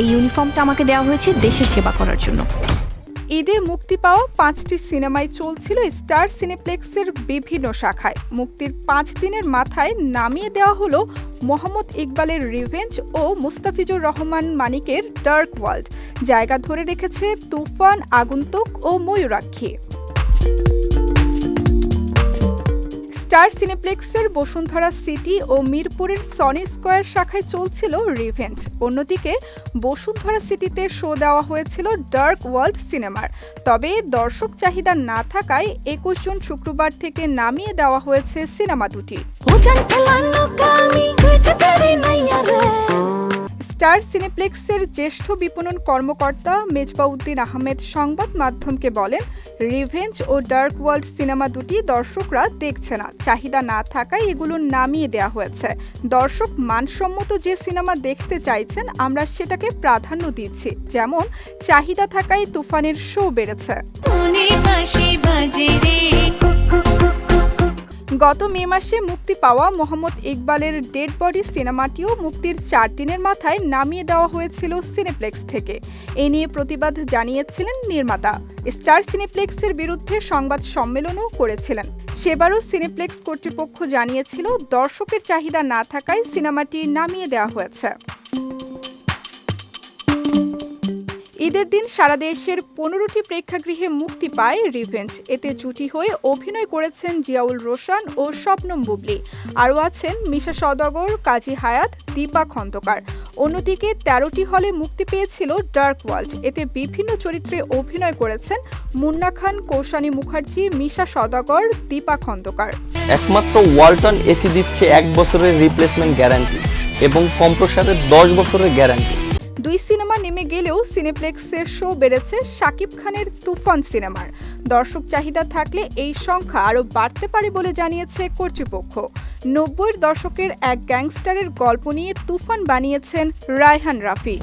এই ইউনিফর্মটা আমাকে দেওয়া হয়েছে দেশের সেবা করার জন্য। ঈদে মুক্তি পাওয়া পাঁচটি সিনেমায় চলছিল স্টার সিনেপ্লেক্সের বিভিন্ন শাখায়। মুক্তির পাঁচ দিনের মাথায় নামিয়ে দেওয়া হলো মোহাম্মদ ইকবালের রিভেঞ্জ ও মুস্তাফিজুর রহমান মানিকের ডার্ক ওয়ার্ল্ড। জায়গা ধরে রেখেছে তুফান, আগন্তুক ও ময়ূরাক্ষী। স্টার সিনেপ্লেক্সের বসুন্ধরা সিটি ও মিরপুরের সনি স্কোয়ার শাখায় চলছিল রিভেঞ্জ। অন্যদিকে বসুন্ধরা সিটিতে শো দেওয়া হয়েছিল ডার্ক ওয়ার্ল্ড সিনেমার। তবে দর্শক চাহিদা না থাকায় একুশ জুন শুক্রবার থেকে নামিয়ে দেওয়া হয়েছে সিনেমা দুটি। স্টার সিনেপ্লেক্সের জ্যেষ্ঠ বিপণন কর্মকর্তা মেজবাউদ্দিন আহমেদ সংবাদ মাধ্যমকে বলেন, রিভেঞ্জ ও ডার্ক ওয়ার্ল্ড সিনেমা দুটি দর্শকরা দেখছে না। চাহিদা না থাকায় এগুলো নামিয়ে দেওয়া হয়েছে। দর্শক মানসম্মত যে সিনেমা দেখতে চাইছেন, আমরা সেটাকে প্রাধান্য দিচ্ছি। যেমন, চাহিদা থাকায় তুফানের শো বেড়েছে। mone bashi গত মে মাসে মুক্তি পাওয়া মোহাম্মদ ইকবালের ডেড বডি সিনেমাটিও মুক্তির চার দিনের মাথায় নামিয়ে দেওয়া হয়েছিল সিনেপ্লেক্স থেকে। এ নিয়ে প্রতিবাদ জানিয়েছিলেন নির্মাতা। স্টার সিনেপ্লেক্সের বিরুদ্ধে সংবাদ সম্মেলনও করেছিলেন। সেবারও সিনেপ্লেক্স কর্তৃপক্ষ জানিয়েছিল, দর্শকের চাহিদা না থাকায় সিনেমাটি নামিয়ে দেওয়া হয়েছে। ঈদের দিন সারা দেশের পনেরোটি প্রেক্ষাগৃহে মুক্তি পায় রিভেঞ্জ। এতে জুটি হয়ে অভিনয় করেছেন জিয়াউল রোশন ও স্বপ্নম বুবলি। আরও আছেন মিশা সদাগর কাজী হায়াত, দীপা খন্দকার। অন্যদিকে তেরোটি হলে মুক্তি পেয়েছিল ডার্ক ওয়ার্ল্ড। এতে বিভিন্ন চরিত্রে অভিনয় করেছেন মুন্না খান, কৌশানী মুখার্জি, মিশা সদাগর দীপা খন্দকার। একমাত্র ওয়ালটন এসি দিচ্ছে এক বছরের রিপ্লেসমেন্ট গ্যারান্টি এবং কম্প্রসারের দশ বছরের গ্যারান্টি দুই সিনেমা নেমে গেলেও সিনেপ্লেক্সের শো বেড়েছে শাকিব খানের তুফান সিনেমার। দর্শক চাহিদা থাকলে এই সংখ্যা আরও বাড়তে পারে বলে জানিয়েছে কর্তৃপক্ষ। নব্বইয়ের দশকের এক গ্যাংস্টারের গল্প নিয়ে তুফান বানিয়েছেন রায়হান রাফি।